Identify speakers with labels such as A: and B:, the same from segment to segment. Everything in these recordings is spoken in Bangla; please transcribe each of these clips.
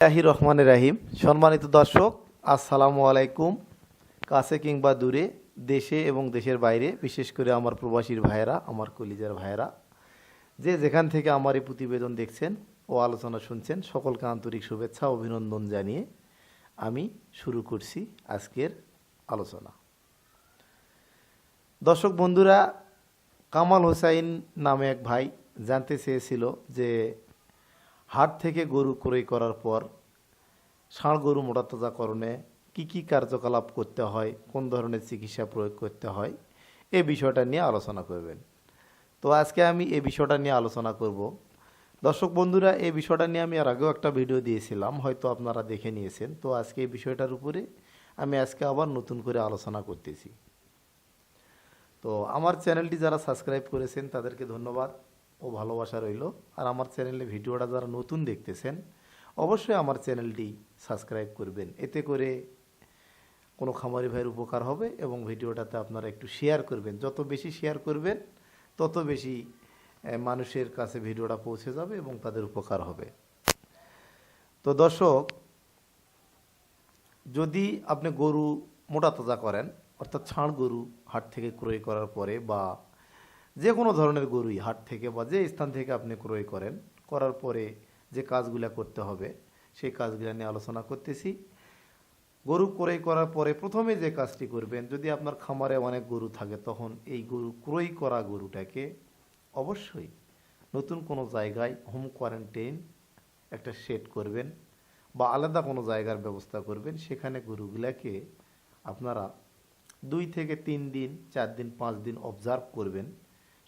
A: আহি রহমান রাহিম। সম্মানিত দর্শক, আসসালামু আলাইকুম। কাছে কিংবা দূরে, দেশে এবং দেশের বাইরে, বিশেষ করে আমার প্রবাসীর ভাইয়েরা, আমার কলিজার ভাইয়েরা, যে যেখান থেকে আমার এই প্রতিবেদন দেখছেন ও আলোচনা শুনছেন, সকলকে আন্তরিক শুভেচ্ছা, অভিনন্দন জানিয়ে আমি শুরু করছি আজকের আলোচনা। দর্শক বন্ধুরা, কামাল হোসাইন নামে এক ভাই জানতে চেয়েছিল যে হাট থেকে গরু ক্রয় করার পর ষাঁড় গরু মোটাতাজাকরণে কি কি কার্যকলাপ করতে হয়, কোন ধরনের চিকিৎসা প্রয়োগ করতে হয়, এ বিষয়টা নিয়ে আলোচনা করবেন। তো আজকে আমি এ বিষয়টা নিয়ে আলোচনা করব। দর্শক বন্ধুরা এই বিষয়টা নিয়ে আমি আর আগেও একটা ভিডিও দিয়েছিলাম, হয়তো আপনারা দেখে নিয়েছেন। তো আজকে এই বিষয়টার উপরে আমি আজকে আবার নতুন করে আলোচনা করতেছি। তো আমার চ্যানেলটি যারা সাবস্ক্রাইব করেছেন, তাদেরকে ধন্যবাদ। ও ভালোবাসা রইল। আর আমার চ্যানেলে ভিডিওটা যারা নতুন দেখতেছেন, অবশ্যই আমার চ্যানেলটি সাবস্ক্রাইব করবেন। এতে করে কোনো খামারি ভাইয়ের উপকার হবে এবং ভিডিওটাতে আপনারা একটু শেয়ার করবেন। যত বেশি শেয়ার করবেন, তত বেশি মানুষের কাছে ভিডিওটা পৌঁছে যাবে এবং তাদের উপকার হবে। তো দর্শক, যদি আপনি গরু মোটা তাজা করেন, অর্থাৎ ছাড় গরু হাট থেকে ক্রয় করার পরে বা যে কোনো ধরনের গরুই, হাট থেকে বা যে স্থান থেকে আপনি ক্রয় করেন, করার পরে যে কাজগুলা করতে হবে, সেই কাজগুলো নিয়ে আলোচনা করতেছি। গরু ক্রয় করার পরে প্রথমে যে কাজটি করবেন, যদি আপনার খামারে অনেক গরু থাকে, তখন এই গরু ক্রয় করা গরুটাকে অবশ্যই নতুন কোনো জায়গায় হোম কোয়ারেন্টাইন একটা সেট করবেন বা আলাদা কোনো জায়গার ব্যবস্থা করবেন। সেখানে গরুগুলাকে আপনারা দুই থেকে তিন দিন, চার দিন, পাঁচ দিন অবজার্ভ করবেন।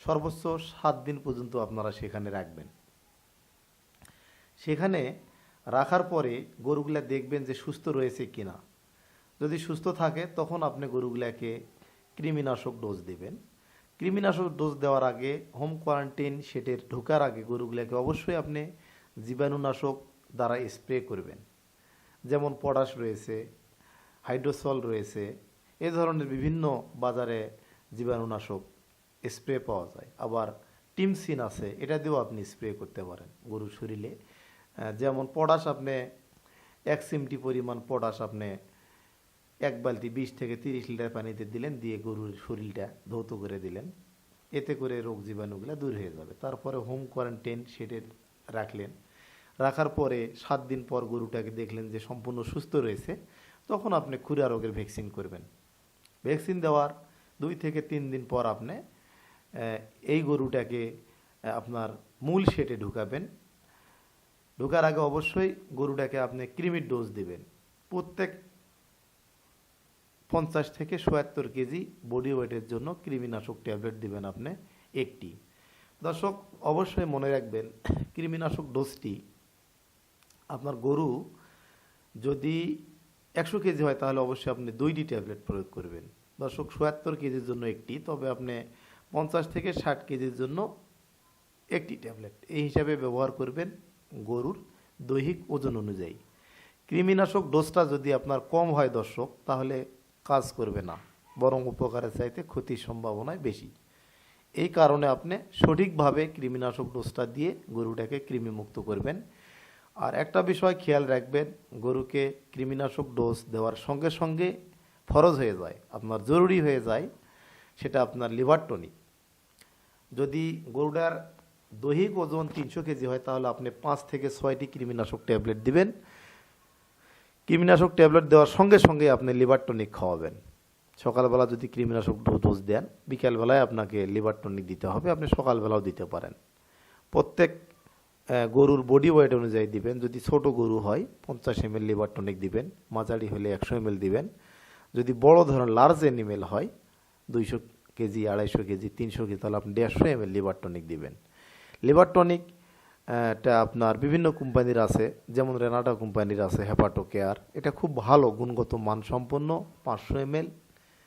A: সর্বোচ্চ সাত দিন পর্যন্ত আপনারা সেখানে রাখবেন। সেখানে রাখার পরে গরুগুলা দেখবেন যে সুস্থ রয়েছে কিনা। যদি সুস্থ থাকে, তখন আপনি গরুগুলাকে কৃমিনাশক ডোজ দেবেন। কৃমিনাশক ডোজ দেওয়ার আগে হোম কোয়ারেন্টাইন সেটের ঢোকার আগে গরুগুলাকে অবশ্যই আপনি জীবাণুনাশক দ্বারা স্প্রে করবেন। যেমন পটাশ রয়েছে, হাইড্রোসল রয়েছে, এ ধরনের বিভিন্ন বাজারে জীবাণুনাশক স্প্রে পাওয়া যায়। আবার টিমসিন আছে এটা দিয়েও আপনি স্প্রে করতে পারেন গরুর শরীরে। যেমন পটাশ আপনি এক সিমটি পরিমাণ পটাশ আপনি এক বালতি বিশ থেকে তিরিশ লিটার পানিতে দিলেন, দিয়ে গরুর শরীরটা ধৌত করে দিলেন। এতে করে রোগ জীবাণুগুলো দূর হয়ে যাবে। তারপরে হোম কোয়ারেন্টাইন সেটে রাখলেন। রাখার পরে সাত দিন পর গরুটাকে দেখলেন যে সম্পূর্ণ সুস্থ রয়েছে, তখন আপনি খুরা রোগের ভ্যাকসিন করবেন। ভ্যাকসিন দেওয়ার দুই থেকে তিন দিন পর আপনি এই গরুটাকে আপনার মূল সেটে ঢুকাবেন। ঢোকার আগে অবশ্যই গরুটাকে আপনি ক্রিমির ডোজ দিবেন। প্রত্যেক পঞ্চাশ থেকে সোয়াত্তর কেজি বডি ওয়েটের জন্য কৃমিনাশক ট্যাবলেট দিবেন আপনি একটি। দর্শক, অবশ্যই মনে রাখবেন, কৃমিনাশক ডোজটি আপনার গরু যদি একশো কেজি হয়, তাহলে অবশ্যই আপনি দুইটি ট্যাবলেট প্রয়োগ করবেন। দর্শক সোয়াত্তর কেজির জন্য একটি, তবে আপনি পঞ্চাশ থেকে ষাট কেজির জন্য একটি ট্যাবলেট। এই হিসাবে ব্যবহার করবেন গরুর দৈহিক ওজন অনুযায়ী। কৃমিনাশক ডোজটা যদি আপনার কম হয় দর্শক, তাহলে কাজ করবে না, বরং উপকারের চাইতে ক্ষতির সম্ভাবনায় বেশি। এই কারণে আপনি সঠিকভাবে কৃমিনাশক ডোজটা দিয়ে গরুটাকে কৃমিমুক্ত করবেন। আর একটা বিষয় খেয়াল রাখবেন, গরুকে কৃমিনাশক ডোজ দেওয়ার সঙ্গে সঙ্গে ফরজ হয়ে যায়, আপনার জরুরি হয়ে যায়, সেটা আপনার লিভার টনিক। যদি গরুটার দৈহিক ওজন তিনশো কেজি হয়, তাহলে আপনি পাঁচ থেকে ছয়টি কৃমিনাশক ট্যাবলেট দিবেন। কৃমিনাশক ট্যাবলেট দেওয়ার সঙ্গে সঙ্গে আপনি লিভার টনিক খাওয়াবেন। সকালবেলা যদি কৃমিনাশক ডোজ দেন, বিকালবেলায় আপনাকে লিভার টনিক দিতে হবে, আপনি সকালবেলাও দিতে পারেন। প্রত্যেক গরুর বডি ওয়েট অনুযায়ী দিবেন। যদি ছোট গরু হয়, পঞ্চাশ এম এল লিভার টনিক দিবেন, মাঝারি হলে একশো এম দিবেন। যদি বড় ধরনের, লার্জ অ্যানিমেল হয়, দুইশো কেজি, আড়াইশো কেজি, তিনশো কেজি, তাহলে আপনি দেড়শো এম এল লিভার টনিক দিবেন। লিভার টনিক এটা আপনার বিভিন্ন কোম্পানির আছে, যেমন রেনাটা কোম্পানির আছে হেপাটো কেয়ার এটা খুব ভালো, গুণগত মানসম্পন্ন, পাঁচশো M L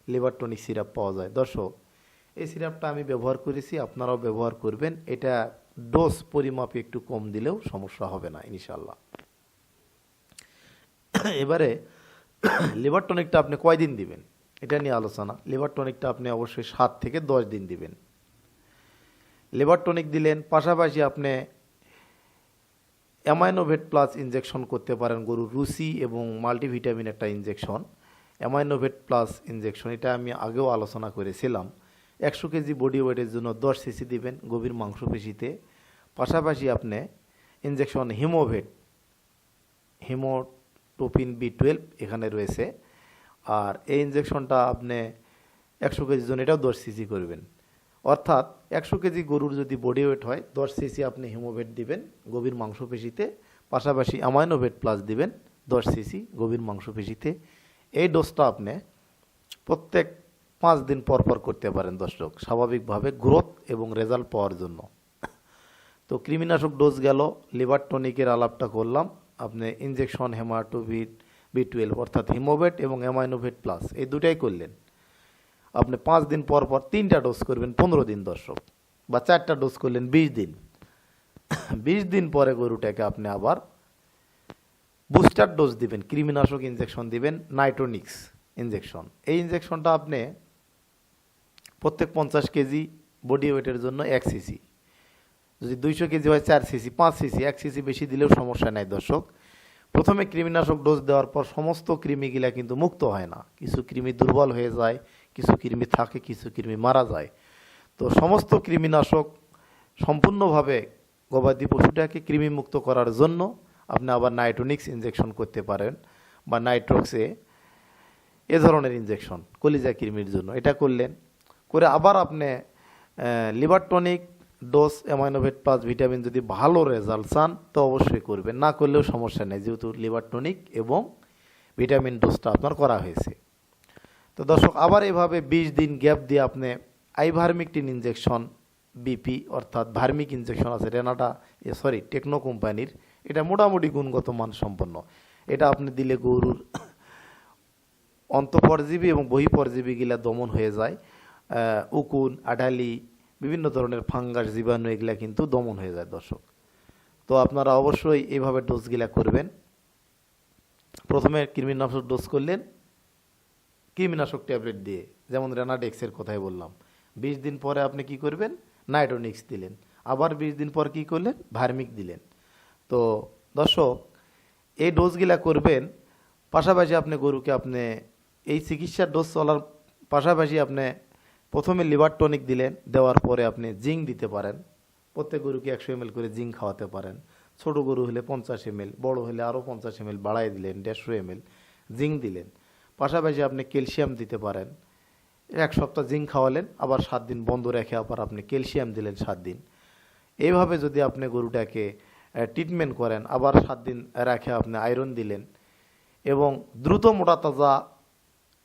A: liver tonic syrup পাওয়া যায়। দর্শক, এই সিরাপটা আমি ব্যবহার করেছি, আপনারাও ব্যবহার করবেন। এটা ডোজ পরিমাপে একটু কম দিলেও সমস্যা হবে না ইনশাল্লাহ এবারে লিভার টনিকটা আপনি কয়দিন দিবেন? এটা নিয়ে আলোচনা। লিভার টনিকটা আপনি অবশ্যই সাত থেকে দশ দিন দিবেন। লিভার টনিক দিলেন, পাশাপাশি আপনি অ্যামাইনোভেট প্লাস ইনজেকশন করতে পারেন গরুর রুসি এবং মাল্টিভিটামিন একটা ইনজেকশন অ্যামাইনোভেট প্লাস ইনজেকশন এটা আমি আগেও আলোচনা করেছিলাম। একশো কেজি বডি ওয়েটের জন্য দশ সিসি দিবেন গভীর মাংসপেশিতে। পাশাপাশি আপনি injection Hemovet Hemotopin B twelve এখানে রয়েছে। আর এই ইনজেকশনটা আপনি একশো কেজির জন্য এটাও দশ সিসি করবেন। অর্থাৎ একশো কেজি গরুর যদি বডি ওয়েট হয়, দশ সিসি আপনি হিমোভেট দিবেন গভীর মাংসপেশিতে, পাশাপাশি অ্যামাইনোভেট প্লাস দিবেন দশ সিসি গভীর মাংসপেশিতে। এই ডোজটা আপনি প্রত্যেক পাঁচ দিন পর পর করতে পারেন দর্শক, স্বাভাবিকভাবে গ্রোথ এবং রেজাল্ট পাওয়ার জন্য। তো কৃমিনাশক ডোজ গেল লিভার টনিকের আলাপটা করলাম, আপনি ইনজেকশন হেমাটোভিট বি টুয়েলভ অর্থাৎ হিমোভেট এবং অ্যামাইনোভেট প্লাস এই দুটাই করলেন। আপনি পাঁচ দিন পর পর তিনটা ডোজ করবেন, পনেরো দিন দর্শক, বা চারটা ডোজ করলেন বিশ দিন। বিশ দিন পরে গরুটাকে আপনি আবার বুস্টার ডোজ দিবেন, কৃমিনাশক ইঞ্জেকশন দিবেন নাইট্রোনিক্স ইঞ্জেকশন এই ইনজেকশনটা আপনি প্রত্যেক পঞ্চাশ কেজি বডি ওয়েটের জন্য এক সিসি যদি দুইশো কেজি হয় চার সিসি পাঁচ সিসি এক সিসি বেশি দিলেও সমস্যা নাই দর্শক। প্রথমে কৃমিনাশক ডোজ দেওয়ার পর সমস্ত কৃমিগুলা কিন্তু মুক্ত হয় না। কিছু কৃমি দুর্বল হয়ে যায়, কিছু কৃমি থাকে, কিছু কৃমি মারা যায়। তো সমস্ত কৃমিনাশক সম্পূর্ণভাবে গবাদি পশুটাকে কৃমিমুক্ত করার জন্য আপনি আবার নাইট্রোনিক্স ইনজেকশন করতে পারেন বা নাইট্রক্সে এ ধরনের ইনজেকশন কলিজা কৃমির জন্য। এটা করলেন, করে আবার আপনি liver tonic dose Aminovet plus vitamin যদি ভালো রেজাল্ট চান, তো অবশ্যই করবেন। না করলেও সমস্যা নেই, যেহেতু লিভার টনিক এবং ভিটামিন ডোজটা আপনার করা হয়েছে। তো দর্শক, আবার এভাবে বিশ দিন গ্যাপ দিয়ে আপনি আইভার্মিকটিন ইনজেকশন বিপি অর্থাৎ ভার্মিক ইনজেকশন আছে, রেনাটা সরি টেকনো কোম্পানির এটা মোটামুটি গুণগত মান সম্পন্ন এটা আপনি দিলে গরুর অন্তঃপরজীবী এবং বহিপরজীবীগুলা দমন হয়ে যায়। উকুন আডালি বিভিন্ন ধরনের ফাঙ্গাস, জীবাণু, এগুলা কিন্তু দমন হয়ে যায় দর্শক। তো আপনারা অবশ্যই এইভাবে ডোজগুলা করবেন। প্রথমে কৃমিনাশক ডোজ করলেন, কৃমিনাশক ট্যাবলেট দিয়ে, যেমন রেনাডেক্সের কথাই বললাম। বিশ দিন পরে আপনি কি করবেন? নাইট্রোনিক্স দিলেন। আবার বিশ দিন পর কি করলেন? ভার্মিক দিলেন। তো দর্শক, এই ডোজগুলা করবেন, পাশাপাশি আপনি গরুকে আপনি, এই চিকিৎসার ডোজ চলার পাশাপাশি আপনি প্রথমে লিভার টনিক দিলেন দেওয়ার পরে আপনি জিঙ্ক দিতে পারেন। প্রত্যেক গরুকে একশো এম করে জিঙ্ক খাওয়াতে পারেন। ছোট গরু হলে পঞ্চাশ এম বড় হলে আরও পঞ্চাশ এম বাড়াই দিলেন, দেড়শো এম জিঙ্ক দিলেন। পাশাপাশি আপনি ক্যালসিয়াম দিতে পারেন। এক সপ্তাহ জিঙ্ক খাওয়ালেন, আবার সাত দিন বন্ধ রেখে আবার আপনি ক্যালসিয়াম দিলেন সাত দিন। এইভাবে যদি আপনি গরুটাকে ট্রিটমেন্ট করেন, আবার সাত দিন রেখে আপনি আয়রন দিলেন এবং দ্রুত মোটা তাজা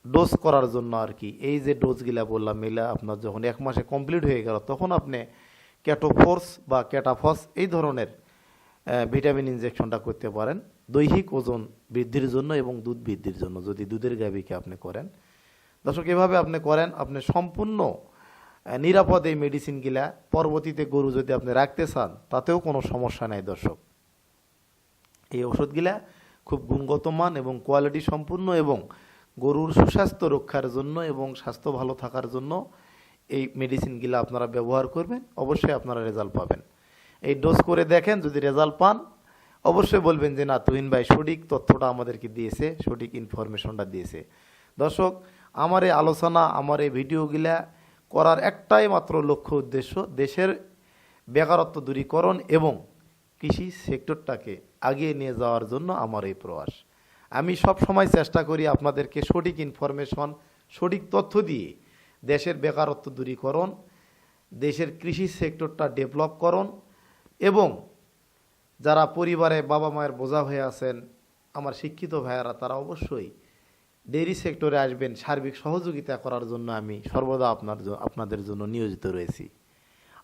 A: ডোজ করার জন্য আর কি। এই যে ডোজগুলা বললাম মিলা আপনার যখন এক মাসে কমপ্লিট হয়ে গেল, তখন আপনি ক্যাটোফোর্স বা ক্যাটাফস এই ধরনের ভিটামিন ইনজেকশনটা করতে পারেন। দৈহিক ওজন বৃদ্ধির জন্য এবং দুধ বৃদ্ধির জন্য, যদি দুধের গাভীকে আপনি করেন। দর্শক, এভাবে আপনি করেন, আপনি সম্পূর্ণ নিরাপদ এই মেডিসিনগুলা পরবর্তীতে গরু যদি আপনি রাখতে চান, তাতেও কোনো সমস্যা নাই দর্শক। এই ওষুধগুলা খুব গুণগত মান এবং কোয়ালিটি সম্পূর্ণ এবং গরুর সুস্বাস্থ্য রক্ষার জন্য এবং স্বাস্থ্য ভালো থাকার জন্য এই মেডিসিনগুলো আপনারা ব্যবহার করবেন, অবশ্যই আপনারা রেজাল্ট পাবেন। এই ডোজ করে দেখেন, যদি রেজাল্ট পান, অবশ্যই বলবেন যে, না, তুহিন ভাই সঠিক তথ্যটা আমাদেরকে দিয়েছে, সঠিক ইনফরমেশনটা দিয়েছে। দর্শক, আমার এই আলোচনা, আমার এই ভিডিওগুলা করার একটাই মাত্র লক্ষ্য উদ্দেশ্য, দেশের বেকারত্ব দূরীকরণ এবং কৃষি সেক্টরটাকে আগিয়ে নিয়ে যাওয়ার জন্য আমার এই প্রয়াস। আমি সব সময় চেষ্টা করি আপনাদেরকে সঠিক ইনফরমেশন সঠিক তথ্য দিয়ে দেশের বেকারত্ব দূরীকরণ, দেশের কৃষি সেক্টরটা ডেভেলপ ডেভেলপকরণ এবং যারা পরিবারে বাবা মায়ের বোঝা হয়ে আছেন, আমার শিক্ষিত ভাইয়ারা, তারা অবশ্যই ডেইরি সেক্টরে আসবেন। সার্বিক সহযোগিতা করার জন্য আমি সর্বদা আপনার আপনাদের জন্য নিয়োজিত রয়েছি।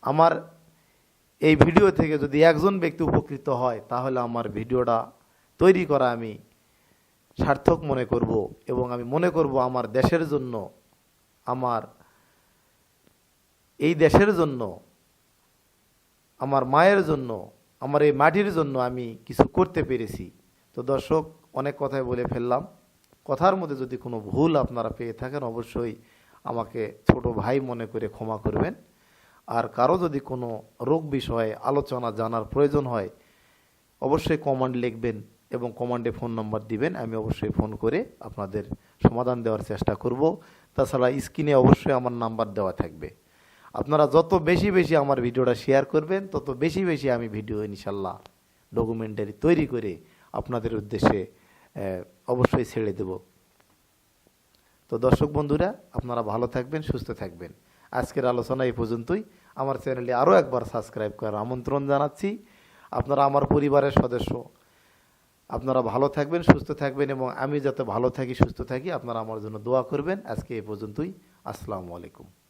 A: আমার এই ভিডিও থেকে যদি একজন ব্যক্তি উপকৃত হয়, তাহলে আমার ভিডিওটা তৈরি করা আমি সার্থক মনে করব এবং আমি মনে করব আমার দেশের জন্য, আমার এই দেশের জন্য, আমার মায়ের জন্য, আমার এই মাটির জন্য আমি কিছু করতে পেরেছি। তো দর্শক, অনেক কথাই বলে ফেললাম। কথার মধ্যে যদি কোনো ভুল আপনারা পেয়ে থাকেন, অবশ্যই আমাকে ছোট ভাই মনে করে ক্ষমা করবেন। আর কারও যদি কোনো রোগ বিষয়ে আলোচনা জানার প্রয়োজন হয়, অবশ্যই কমান্ড লিখবেন। এবং কমান্ডে ফোন নাম্বার দিবেন, আমি অবশ্যই ফোন করে আপনাদের সমাধান দেওয়ার চেষ্টা করব। তাছাড়া স্ক্রিনে অবশ্যই আমার নাম্বার দেওয়া থাকবে। আপনারা যত বেশি বেশি আমার ভিডিওটা শেয়ার করবেন, তত বেশি বেশি আমি ভিডিও ইনশাল্লাহ ডকুমেন্টারি তৈরি করে আপনাদের উদ্দেশ্যে অবশ্যই ছেড়ে দেব। তো দর্শক বন্ধুরা, আপনারা ভালো থাকবেন, সুস্থ থাকবেন। আজকের আলোচনা এই পর্যন্তই। আমার চ্যানেলে আরও একবার সাবস্ক্রাইব করার আমন্ত্রণ জানাচ্ছি। আপনারা আমার পরিবারের সদস্য আপনারা ভালো থাকবেন, সুস্থ থাকবেন এবং আমি যাতে ভালো থাকি, সুস্থ থাকি, আপনারা আমার জন্য দোয়া করবেন। আজকে এ পর্যন্তই। আসসালামু আলাইকুম।